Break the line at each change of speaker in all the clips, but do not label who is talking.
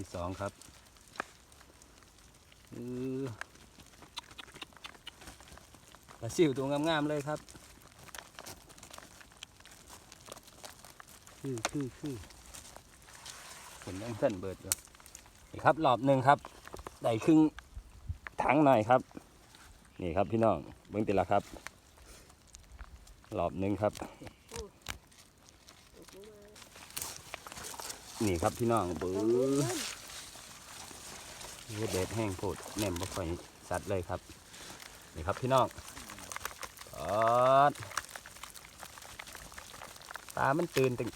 ที่สองครับปลาซิวตัวงามๆเลยครับ คือคือคือเห็นยังเส้นเบิดอยู่นี่ครับรอบหนึ่งครับ ได้ครึ่งถังหน่อยครับ นี่ครับพี่น้องเบิ้งติละครับรอบหนึ่งครับ นี่ครับพี่น้องเบื้อเด็ดแห้งโพดแหนมบ่ค่อยสัดเลยครับ นี่ครับพี่น้องปอดปลามันตื่นตึง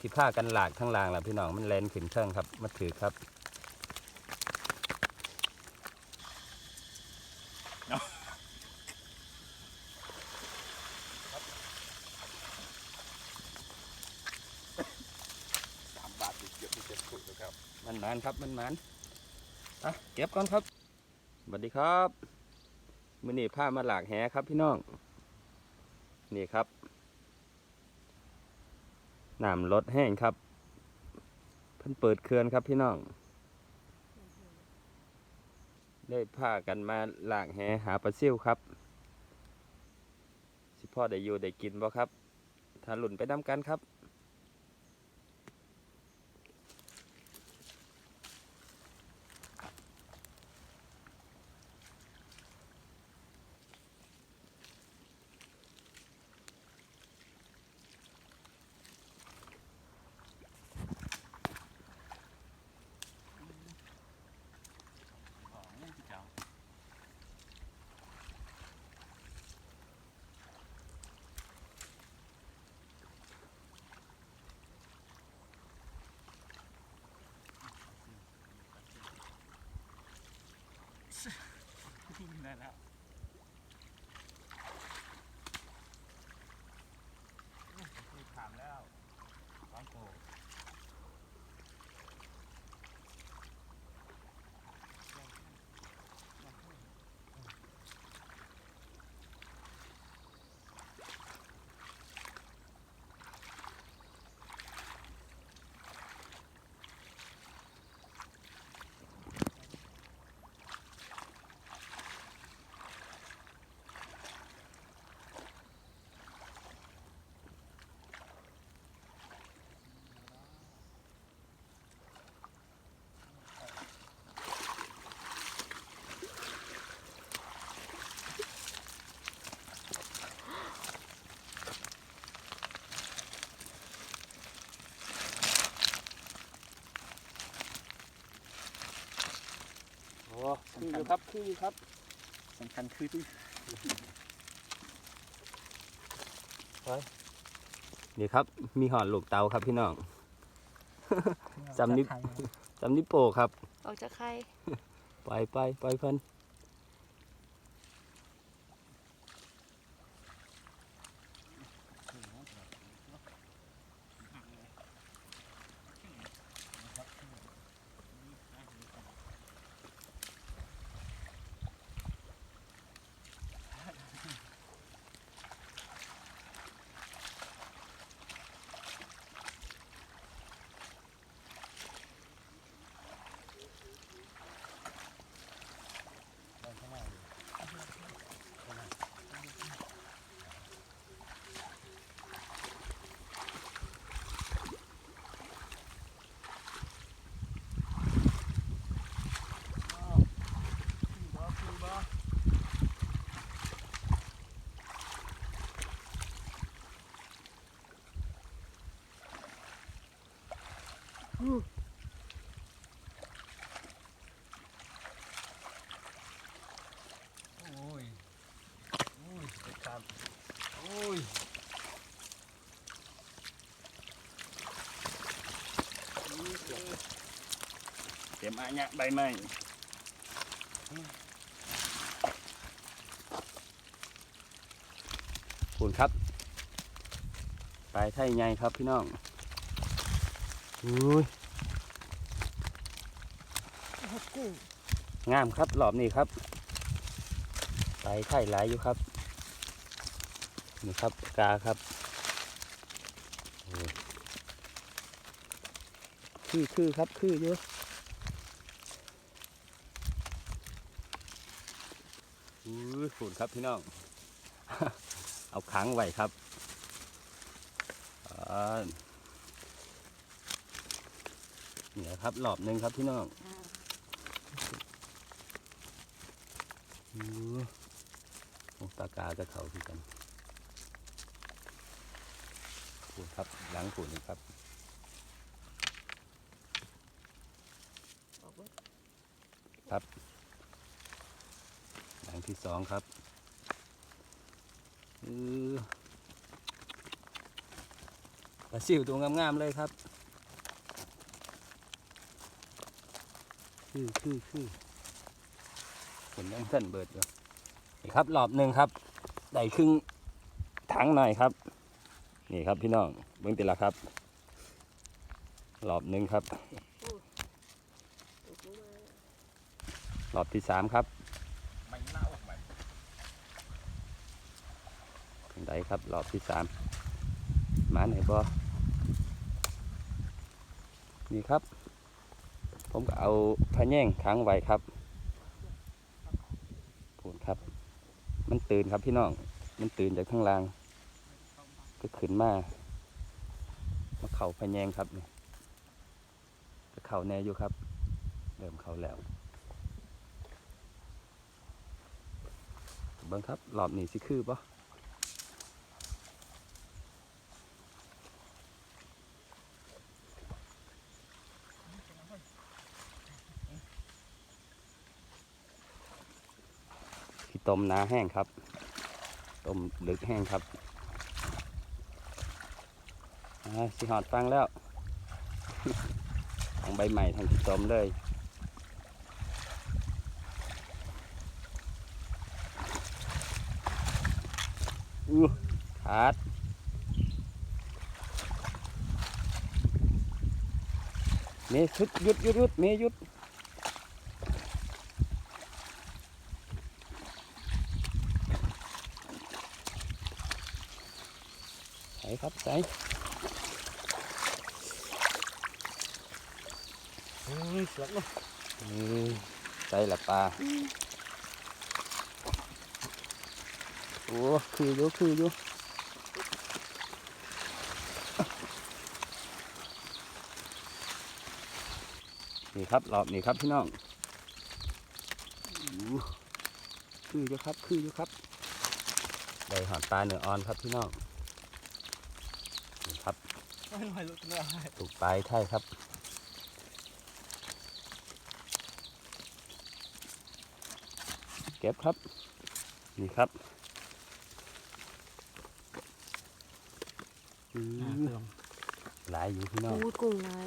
ที่ผ้ากันหลากทั้งลางแล้วพี่น้องมันแลนขึ้นเครื่องครับมาถือครับ
สามบาทเกือบที่จะถูกนะ ครับ
มันหมันครับมันหมันอะเก็บก่อนครับสวัสดีครับมือนี่ผ้ามาหลากแหครับพี่น้อง นี่ครับน้ำลดแห้งครับ เพิ่นเปิดเขื่อนครับพี่น้อง ได้ผ้ากันมาหลากแหหาปลาซิ่วครับ สิพ่อได้อยู่ได้กินบ่ครับถ้าหลุนไปน้ำกันครับ
ได้แล้วนี่ถามแล้วร้องโก
โอ้ คืออยู่ครับคืออยู่ครับ
สำคัญคือที่
นี่ครับ มีหอดลูกเตาครับพี่น้องจำนิจำนิโปครับ
ออกจากใคร
ไปไปไปเพิ่น โอ้ย โอ้ยครับโอ้ยเต็มอาญะใบไม้คุณครับ ไปไทยไงครับพี่น้อง้ย
งา
มครับหลอบนี่ครับไปไข่หลายอยู่ครับ นี่ครับกาครับคือคือครับคือเยอะฝุ่นครับพี่น้อง เอาขังไว้ครับอ่า นี่นะครับรอบหนึ่งครับพี่น้องอู้โอ้ปลากาจะเขาคือกันฝุ่นครับหลังฝุ่นนี่ครับ
ออกเว้ย
หลังที่สองครับอือปลาซิวตัวงามๆเลยครับ คือคือคือผลยังเส้นเบิดอยู่นี่ครับรอบหนึ่งครับได้ครึ่งถังหน่อยครับ นี่ครับพี่น้องเบิ้งติละครับรอบหนึ่งครับ
ตกลงมาร
อบที่สามครับ
ไม่เน่าใหม่
ได้ครับรอบที่สามหมาไหนบ่นี่ครับ ผมก็เอาพะแย่งค้างไว้ครับพูดครับ มันตื่นครับพี่น้อง มันตื่นจากข้างล่าง ก็ขึ้นมา มาเข่าพะแยงครับนี่ก็เข่าแน่อยู่ครับเริ่มเข่าแล้ว เบิ้งครับรอบนี้สิคือปะ ต้มนาแห้งครับ ต้มลึกแห้งครับสิหอดฟังแล้วทางใบใหม่ทางที่ต้มเลยอู้ขาดเมย์ชุดยุดยุดยุดเมย์ยุด ใส่ครับใส่
เฮ้ยเสือกเนาะ
อืมใส่ละปลาโอ้คืออยู่คืออยู่นี่ครับรอบนี้ครับพี่น้องอู้คืออยู่ครับคืออยู่ครับได้หอดปลาเนื้ออ่อนครับพี่น้องนี่ ครับ
ไม่ไหวลุกเนื้อ
ถูกปลายไทยครับเก็บครับ นี่ครับอื้อหลายอยู่พี่น้อง
อู้กุ้งลาย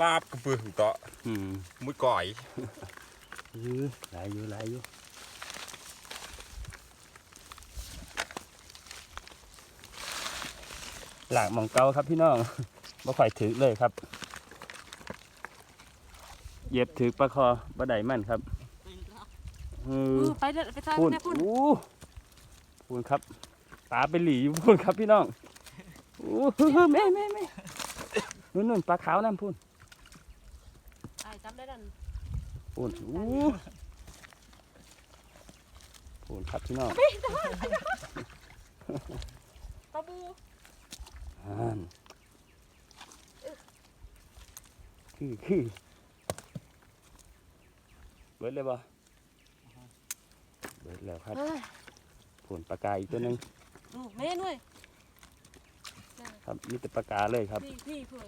ลาบกระปือเกาะ
อืม
มุ้ยก่อย
อื้อหลายอยู่หลายอยู่ หลากหมองเกาครับพี่น้องบ่ค่อยถือเลยครับเหย็บถือปลาคอบ่ได้มันครับอือ
อู้ไปเด้อไปทาง
พูน
แม่พุ่น
อู้พูนครับปลาไปหลีอยู่พูนครับพี่น้องอู้ฮึฮึแม่แม่แม่นู่นนู่นปลาขาวนั่นพูน
ไอ้จับได้ดัน
พูนอู้พูนครับพี่น้อง
ปลาบู
อ่าน คือคือเบิดเลยบ่เบิดแล้วครับ
เฮ้ย
พูนปลากาอีกตัวหนึง
ดูแม่หน่วย
ครับมีแต่ปลากาเลยครับ
พี่พี่เพื่อน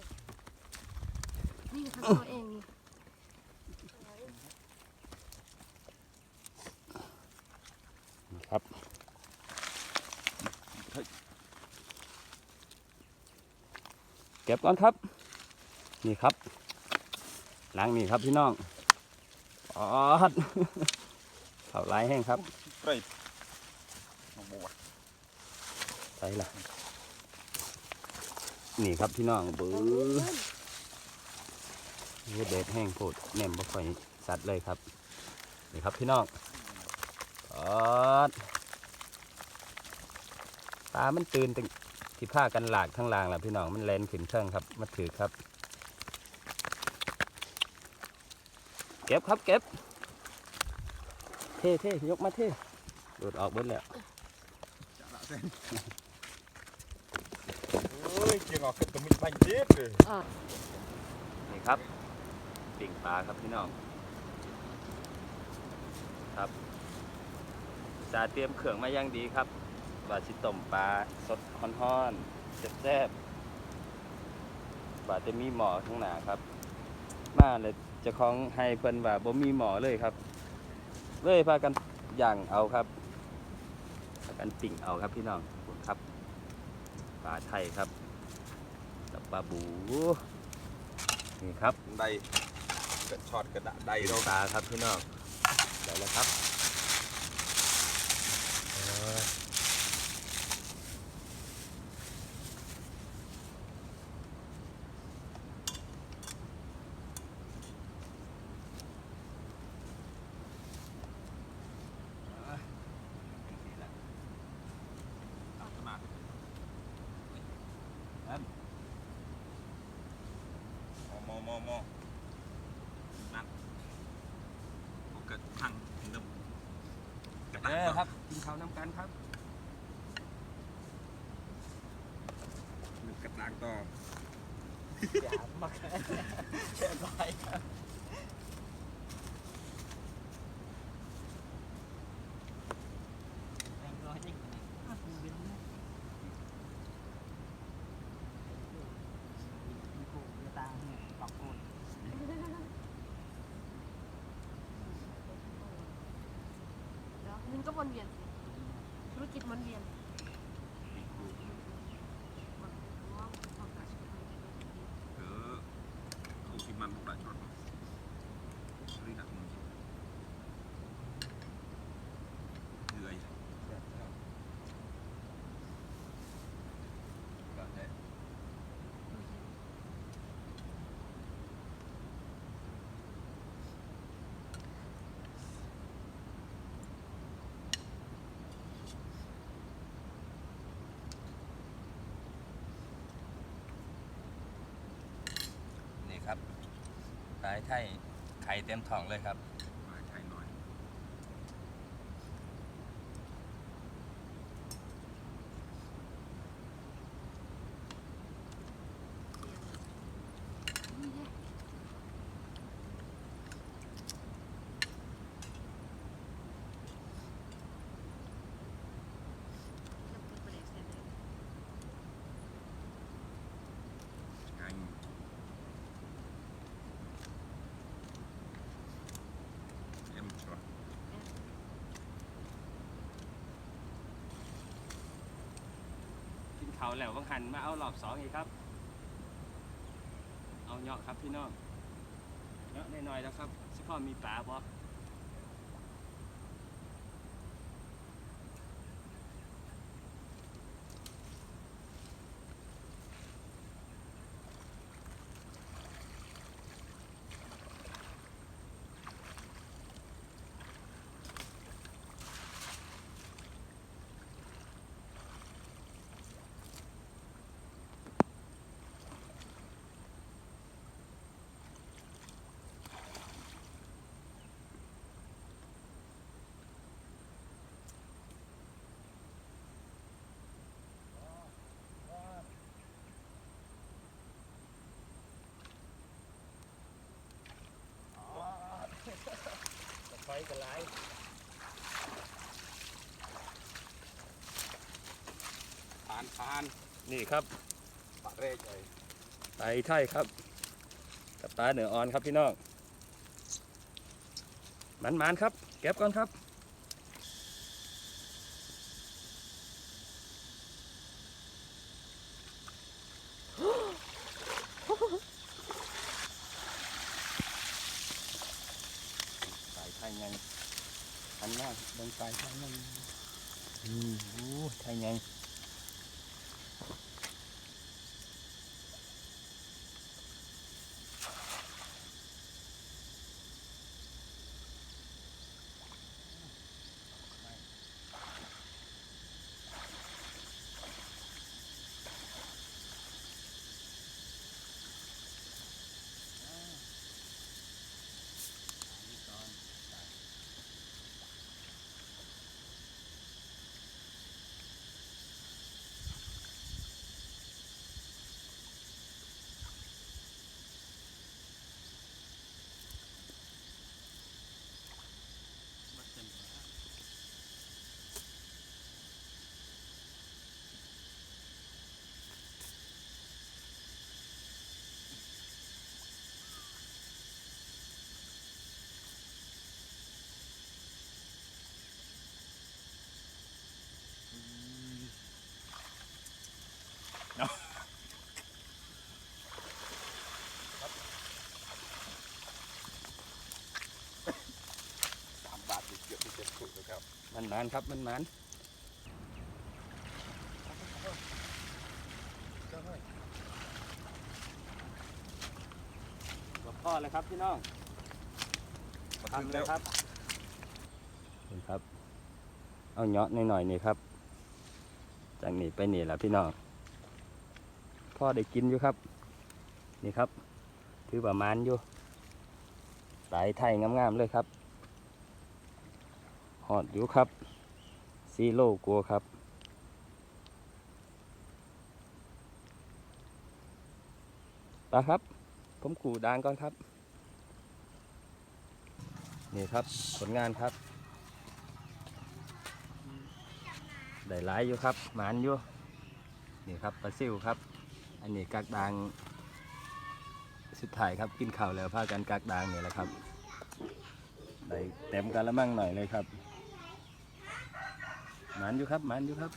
นี่ทำตัวเองนี่
นี่ครับ เก็บก่อนครับ นี่ครับล้างนี่ครับพี่น้องอ๋อดเข่าลายแห้งครับ
เฮ้ยมาบวช
ใส่ละนี่ครับพี่น้องเบื้
ปลา
อ
บู
นี่เด็ดแห้งโพดแหนมบ่ค่อยสัดเลยครับ นี่ครับพี่น้องอ๋อดปลามันตื่นตั้ง ที่ผ้ากันหลากทั้งลางแหละพี่น้องมันแลนขึ้นเครื่องครับมาถือครับ เก็บครับเก็บ เท่เท่ยกมาเท่โดดออกเบิดแล้ว
จะละเส้นโอ้ยเกี่ยงออกตัวมีบังเจ็บเลย
อ่า
นี่ครับปิ่งปลาครับพี่น้องครับจาเตรียมเครื่องมาอย่างดีครับ ว่าสิต้มปลาสดฮ้อนๆแซ่บๆว่าจะมีหมอข้างหน้าครับ มาเลยเจะคล้าของให้เพิ่นว่าบ่มีหมอเลยครับ เลยพากันย่างเอาครับพากันปิ่งเอาครับพี่น้องครับปลาไทยครับกับปลาบูนี่ครับ
ได้กระช็อตกระดะได้
ไก่
เรา
ตาครับพี่น้องได้แล้วครับเออ
มาโมโมโมนั่นโอ้กระทังนึมกระ
เอ
ตัง
อครับ กินข้าวน้ำกันครับ
นึกกระตังต่อ
อย่ามาเชิญไปครับแรงร้อยยิ่งกว่านั้นอะมึงเป็นไงมีกูมีตาเนี่ยปอกโอน
เดี๋ยวมันก็วนเวียนสิธุรกิจวนเวียน
เออเขาคิดมันประชดรีดักมันเหนื่อยแบบนี้
นี่ครับายไทยไข่เต็มท้องเลยครับ
มาใช้หน่อย
นี่แหละน้ำพริกปลาแดกแซ่บเลย
ไงเอ็มช็อต
กิน เขาแล้ววังหันมาเอารอบสองอีกครับ เอาเนาะครับพี่น้องเนาะน้อยๆแล้วครับสิพ่อมีปลาบ่ ไฟกันไร
ทานทาน
นี่ครับ
ปะเรกเลย
ไตไทยครับ กับปลาเหนืออ่อนครับพี่น้องมันมันๆครับ เก็บก่อนครับ สายไทยไงอันหน้าเดินสายไทยไงอืม โอ้ไทยไง มันมันครับมันมันกับพ่อเลยครับพี่น้อง
มา
ทำ
ขึ้น
เล
แล้
ยวครับนี่ครับ เอาเนาะหน่อยๆนี่ครับ จากนี้ไปนี่แหละพี่น้อง พ่อได้กินอยู่ครับ นี่ครับ ถือประมาณอยู่สายไทยงามๆเลยครับห อดอยู่ครับซีโร่กลัวครับ ไปครับ ผมขู่ดางก่อนครับ นี่ครับผลงานครับ ได้หลายอยู่ครับ หมานอยู่ นี่ครับปลาซิวครับ อันนี้กากดาง สุดท้ายครับกินข้าวแล้วพากันกากดางเนี่ยแหละครับ ได้เต็มกันละมั่งหน่อยเลยครับ หมันอยู่ครับหมันอยู่ครับ